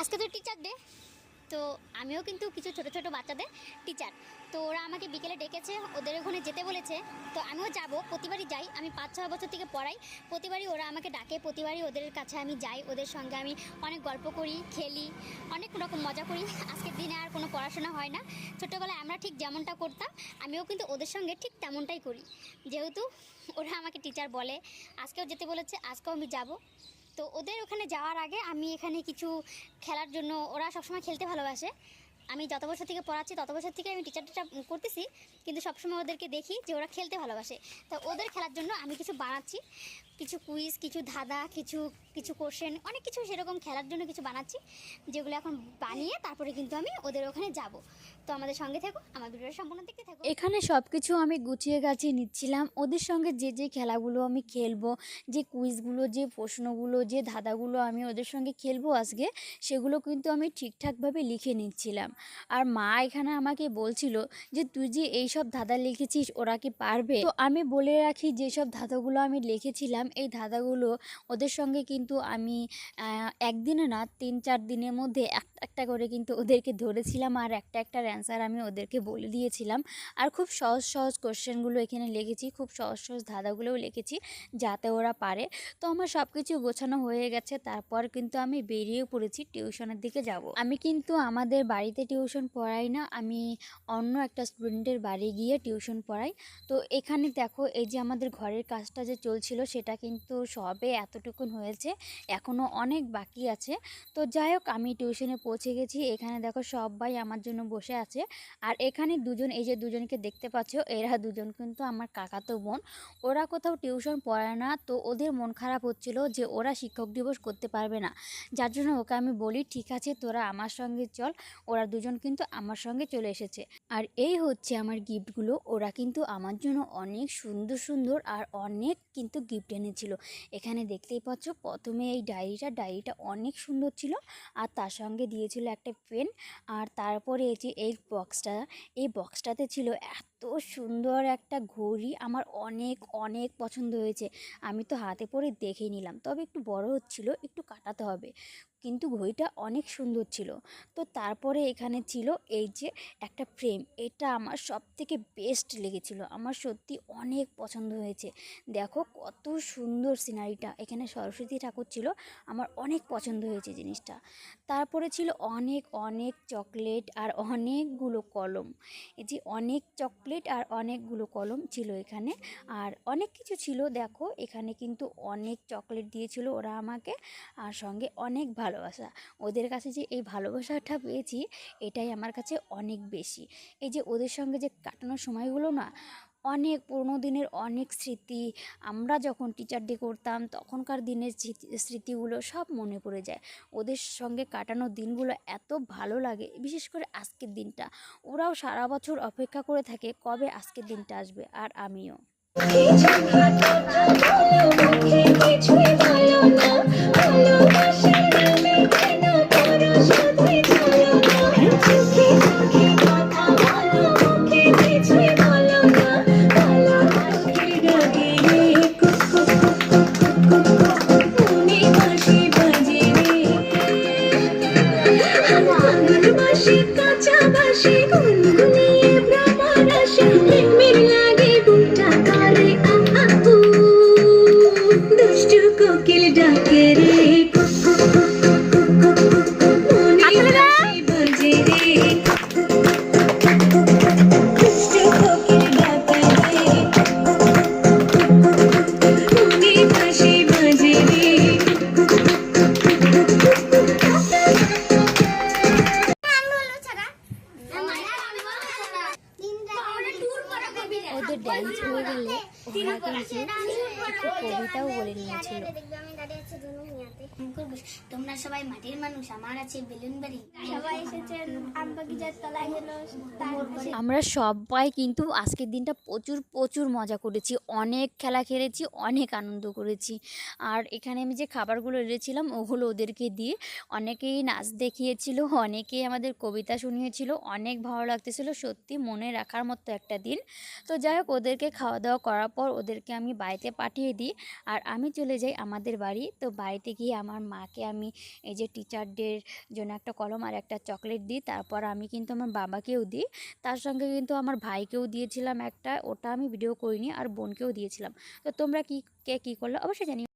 আজকে তো teacher day তো আমিও কিন্তু কিছু ছোট ছোট বাচ্চাদের টিচার তো ওরা আমাকে বিকেলে ডেকেছে, ওদের ওখানে যেতে বলেছে, তো আমিও যাব, প্রতিবারই যাই, আমি পাঁচ ছয় বছর থেকে পড়াই, প্রতিবারই ওরা আমাকে ডাকে, প্রতিবারই ওদের কাছে আমি যাই, ওদের সঙ্গে আমি অনেক গল্প করি, খেলি, অনেক রকম মজা করি। আজকের দিনে আর কোনো পড়াশোনা হয় না। ছোটোবেলায় আমরা ঠিক যেমনটা করতাম, আমিও কিন্তু ওদের সঙ্গে ঠিক তেমনটাই করি। যেহেতু ওরা আমাকে টিচার বলে, আজকেও যেতে বলেছে, আজকেও আমি যাব। তো ওদের ওখানে যাওয়ার আগে আমি এখানে কিছু খেলার জন্য ওরা সবসময় খেলতে ভালোবাসে। আমি যত বছর থেকে পড়াচ্ছি, তত বছর থেকে আমি টিচারটা করতেছি, কিন্তু সবসময় ওদেরকে দেখি যে ওরা খেলতে ভালোবাসে। তো ওদের খেলার জন্য আমি কিছু বানাচ্ছি, কিছু কুইজ কিছু ধাঁধা, কিছু কিছু কোশ্চেন অনেক কিছু সেরকম খেলার জন্য কিছু বানাচ্ছি, যেগুলো এখন বানিয়ে তারপরে কিন্তু আমি ওদের ওখানে যাব। তো আমাদের সঙ্গে থাকো, আমার ভিডিওটা সম্পূর্ণ দেখতে থাকো। এখানে সব কিছু আমি গুছিয়ে গাছিয়ে নিচ্ছিলাম। ওদের সঙ্গে যে যে খেলাগুলো আমি খেলব, যে কুইজগুলো যে প্রশ্নগুলো, যে ধাঁধাগুলো আমি ওদের সঙ্গে খেলব আজকে, সেগুলো কিন্তু আমি ঠিকঠাকভাবে লিখে নিচ্ছিলাম। আর মা এখানে আমাকে বলছিল যে, তুই যে এই সব ধাঁধা লিখেছিস, ওরা কি পারবে? তো আমি বলে রাখি, যেসব ধাঁধাগুলো আমি লিখেছিলাম, এই ধাঁধাগুলো ওদের সঙ্গে কিন্তু আমি একদিনে না, তিন চার দিনের মধ্যে একটা একটা করে কিন্তু ওদেরকে ধরেছিলাম আর একটা একটা অ্যান্সার আমি ওদেরকে বলে দিয়েছিলাম। আর খুব সহজ সহজ কোশ্চেনগুলো এখানে লিখেছি, খুব সহজ সহজ ধাঁধাগুলোও লিখেছি, যাতে ওরা পারে। তো আমার সব কিছু গোছানো হয়ে গেছে, তারপর কিন্তু আমি বেরিয়ে পড়েছি টিউশনের দিকে যাব। আমি কিন্তু আমাদের বাড়িতে টিউশন পড়াই না, আমি অন্য একটা স্টুডেন্টের বাড়ি গিয়ে টিউশন পড়াই। তো এখানে দেখো, এই যে আমাদের ঘরের কাজটা যে চলছিল, সেটা কিন্তু সবে এতটুকুন হয়েছে এখনও অনেক বাকি আছে। তো যাই হোক, আমি টিউশনে পৌঁছে গেছি, এখানে দেখো সবাই আমার জন্য বসে আছে। আর এখানে দুজন, এই যে দুজনকে দেখতে পাচ্ছ, এরা দুজন কিন্তু আমার কাকাতো বোন। ওরা কোথাও টিউশন পড়ায় না, তো ওদের মন খারাপ হচ্ছিল যে ওরা শিক্ষক দিবস করতে পারবে না। যার জন্য ওকে আমি বলি, ঠিক আছে, তোরা আমার সঙ্গে চল, ওরা দুজন কিন্তু আমার সঙ্গে চলে এসেছে। আর এই হচ্ছে আমার গিফটগুলো। ওরা কিন্তু আমার জন্য অনেক সুন্দর সুন্দর আর অনেক কিন্তু গিফট এনেছিল। এখানে দেখতেই পাচ্ছ, প্রথমে এই ডায়েরিটা ডায়েরিটা অনেক সুন্দর ছিল আর তার সঙ্গে দিয়েছিল একটা পেন আর তারপরে এই যে এই বক্সটা, এই বক্সটাতে ছিল এত সুন্দর একটা ঘড়ি। আমার অনেক অনেক পছন্দ হয়েছে। আমি তো হাতে পরে দেখে নিলাম। তবে একটু বড় হচ্ছিল, একটু কাটাতে হবে। কিন্তু ঘড়িটা অনেক সুন্দর ছিল। তো তারপরে এখানে ছিল এই যে একটা ফ্রেম এটা আমার সব থেকে বেস্ট লেগেছিল। আমার সত্যি অনেক পছন্দ হয়েছে। দেখো কত সুন্দর সিনারিটা এখানে সরস্বতী ঠাকুর ছিল, আমার অনেক পছন্দ হয়েছে জিনিসটা। তারপরে ছিল অনেক অনেক চকলেট আর অনেকগুলো কলম। এই যে অনেক চকলেট আর অনেকগুলো কলম ছিল এখানে। আর অনেক কিছু ছিল, দেখো এখানে কিন্তু অনেক চকলেট দিয়েছিল ওরা আমাকে। আর সঙ্গে অনেক ভালোবাসা। ওদের কাছে যে এই ভালোবাসাটা পেয়েছি, এটাই আমার কাছে অনেক বেশি। এই যে ওদের সঙ্গে যে কাটানোর সময়গুলো না, অনেক পুরোনো দিনের অনেক স্মৃতি, আমরা যখন টিচার ডে করতাম, তখনকার দিনের স্মৃতিগুলো সব মনে পড়ে যায়। ওদের সঙ্গে কাটানো দিনগুলো এত ভালো লাগে, বিশেষ করে আজকের দিনটা। ওরাও সারা বছর অপেক্ষা করে থাকে কবে আজকের দিনটা আসবে, আর আমিও। 西风 গেলে একটু কবিতাও বলে নিয়েছিল। তোমরা সবাই মাটির মানুষ আমার আছে বেলুন বাড়ি। সবাই এসেছেন আম বাগিচার তলায় তারপরে আমরা সবাই কিন্তু আজকের দিনটা প্রচুর প্রচুর মজা করেছি। অনেক খেলা খেলেছি অনেক আনন্দ করেছি। আর এখানে আমি যে খাবারগুলো এনেছিলাম ওগুলো ওদেরকে দিয়ে অনেকেই নাচ দেখিয়েছিল অনেকেই আমাদের কবিতা শুনিয়েছিল অনেক ভালো লাগতেছিল। সত্যি মনে রাখার মতো একটা দিন। তো যাই হোক ওদেরকে খাওয়া দাওয়া করার পর ওদেরকে আমি বাড়িতে পাঠিয়ে দিই। আর আমি চলে যাই আমাদের বাড়ি। তো বাড়িতে গিয়ে আমার মাকে আমি এই যে টিচারদের জন্য একটা কলম আর একটা চকলেট দিই। তারপর আমি কিন্তু আমার বাবাকেও দিই। তার সঙ্গে কিন্তু আমার ভাইকেও দিয়েছিলাম একটা। ওটা আমি ভিডিও করিনি আর বোনকেও দিয়েছিলাম। তো তোমরা কি, কে কী করল অবশ্যই জানি